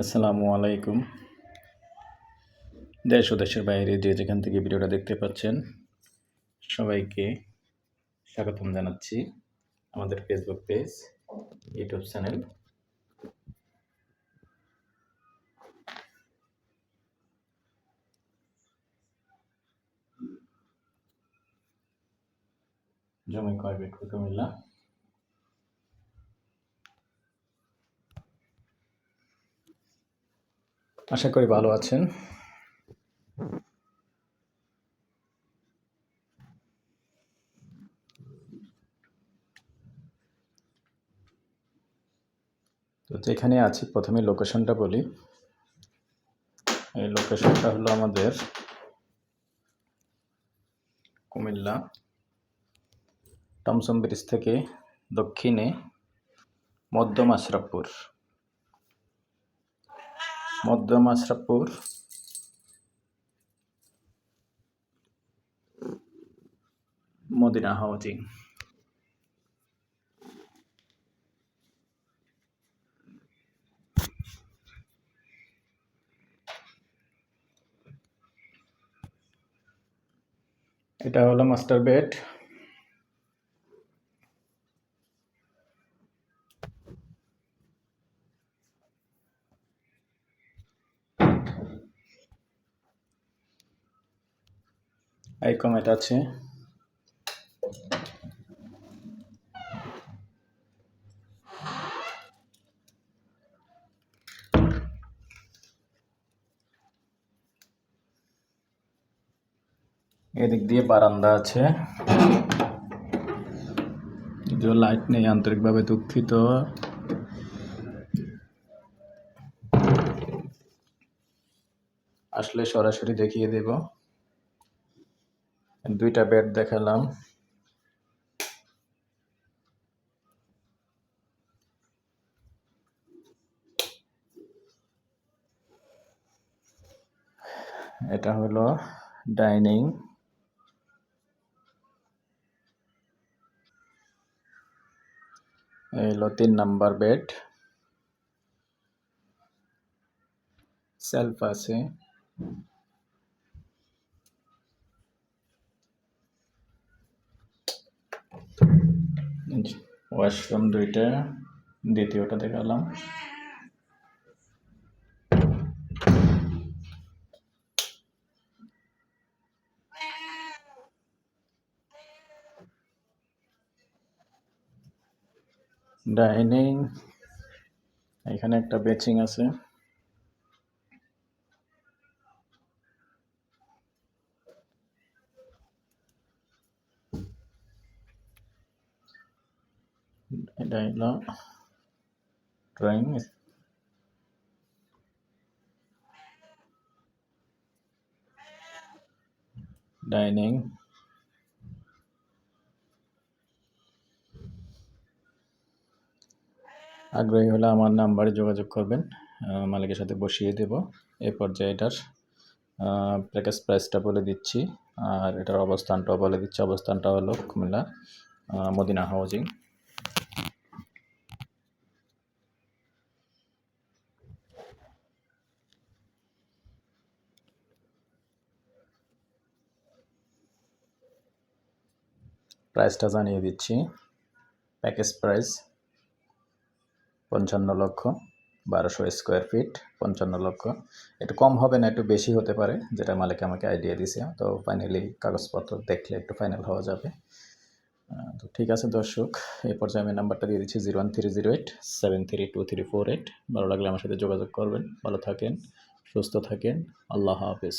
আসসালামু আলাইকুম। দেশ ও দেশের বাইরে যে যেখান থেকে ভিডিওটা দেখতে পাচ্ছেন, সবাইকে স্বাগতম জানাচ্ছি আমাদের ফেসবুক পেজ ইউটিউব চ্যানেল জমি কয় বিক্রি কুমিল্লা? আশা করি ভালো আছেন। তো যেখানে আছি, প্রথমে লোকেশনটা বলি। এই লোকেশনটা হলো আমাদের কুমিল্লা টমসম ব্রিজ থেকে দক্ষিণে মধ্যম আশরাফপুর। মধ্যম আশরাফপুর। Medina housing. এটা হলো মাস্টার বেড। এই কমেট আছে। এদিক দিয়ে বারান্দা আছে। যদিও লাইট নেই, আন্তরিকভাবে দুঃখিত। আসলে সরাসরি দেখিয়ে দেব। দুইটা বেড দেখালাম। এটা হলো ডাইনিং এলো তিন নাম্বার বেড সেলফ আছে। ওয়াশরুম দুইটা দ্বিতীয়টা দেখালাম। ডাইনিং এখানে একটা বেচিং আছে। এটা হলো ড্রয়িং ডাইনিং আগ্রহী হলে আমার নাম্বারে যোগাযোগ করবেন মালিকের সাথে বসিয়ে দেব এই পর্যায়ে এটার প্যাকেজ প্রাইসটা বলে দিচ্ছি আর এটার অবস্থানটাও বলে দিচ্ছি অবস্থানটা হলো কুমিল্লা মদিনা হাউজিং প্রাইসটা জানিয়ে দিচ্ছি। প্যাকেজ প্রাইস পঞ্চান্ন লক্ষ বারোশো স্কোয়ার ফিট, পঞ্চান্ন লক্ষ। একটু কম হবে না, একটু বেশি হতে পারে, যেটা মালিক আমাকে আইডিয়া দিছে। তো ফাইনালি কাগজপত্র দেখলে একটু ফাইনাল হওয়া যাবে। তো ঠিক আছে দর্শক, এই পর্যায়ে আমি নাম্বারটা দিয়ে দিচ্ছি zero one three zero eight, seven three two three four eight. ভালো লাগলে আমার সাথে যোগাযোগ করবেন। ভালো থাকেন, সুস্থ থাকেন। আল্লাহ হাফিজ।